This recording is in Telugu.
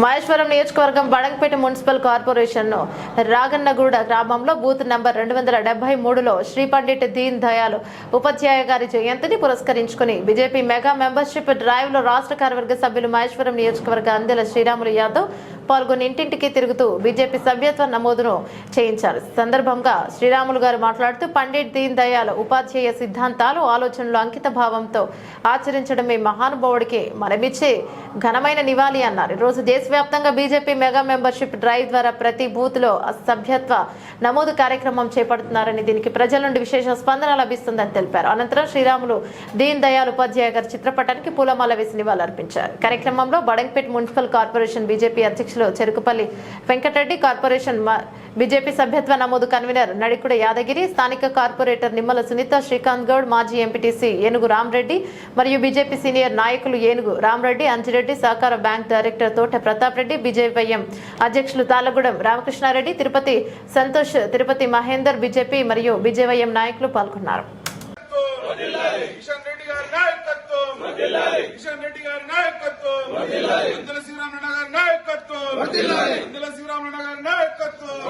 మహేశ్వరం నియోజకవర్గం బడంగపేట మున్సిపల్ కార్పొరేషన్ రాగన్నగూడ గ్రామంలో బూత్ నంబర్ రెండు వందల డెబ్బై మూడులో శ్రీ పండిట్ దీన్ దయాల్ ఉపాధ్యాయ గారి జయంతిని పురస్కరించుకుని బీజేపీ మెగా మెంబర్షిప్ డ్రైవ్లో రాష్ట్ర కార్యవర్గ సభ్యులు మహేశ్వరం నియోజకవర్గ అందెల శ్రీరాములు యాదవ్ పాల్గొని ఇంటింటికి తిరుగుతూ బీజేపీ సభ్యత్వ నమోదును చేయించారు. సందర్భంగా శ్రీరాములు గారు మాట్లాడుతూ పండిట్ దీన్ దయాల్ ఉపాధ్యాయ సిద్ధాంతాలు ఆలోచనలు అంకిత భావంతో ఆచరించడమే మహానుభావుడికి మనమిచ్చే ఘనమైన నివాళి అన్నారు. ఈరోజు రోజు దేశవ్యాప్తంగా బీజేపీ మెగా మెంబర్షిప్ డ్రైవ్ ద్వారా ప్రతి బూత్లో సభ్యత్వ నమోదు కార్యక్రమం చేపడుతున్నారని దీనికి ప్రజల నుండి విశేష స్పందన లభిస్తుందని తెలిపారు. అనంతరం శ్రీరాములు దీన్ దయాల్ ఉపాధ్యాయ గారి చిత్రపటానికి పూలమాల వేసి నివాళులర్పించారు. కార్యక్రమంలో బడంగపేట్ మున్సిపల్ కార్పొరేషన్ బీజేపీ అధ్యక్షులు చెరుకుపల్లి వెంకటరెడ్డి కార్పొరేషన్ మ- బీజేపీ సభ్యత్వ నమోదు కన్వీనర్ నడికుడ యాదగిరి స్థానిక కార్పొరేటర్ నిమ్మల సునీత శ్రీకాంత్ గౌడ్ మాజీ ఎంపీటీసీ ఏనుగు రామ్రెడ్డి మరియు బీజేపీ సీనియర్ నాయకులు ఏనుగు రామ్రెడ్డి అంజిరెడ్డి సహకార బ్యాంక్ డైరెక్టర్ తోట ప్రతాప్ రెడ్డి బీజేపీఎం అధ్యక్షులు తాళగూడెం రామకృష్ణారెడ్డి తిరుపతి సంతోష్ తిరుపతి మహేందర్ బీజేపీ మరియు బీజేవైఎం నాయకులు పాల్గొన్నారు. కిషన్ రెడ్డి గారి నాయకత్వం. కిషన్ రెడ్డి గారి నాయకత్వం. గారి నాయకత్వం ఇందుల శివరామరెడ్డి గారి నాయకత్వం.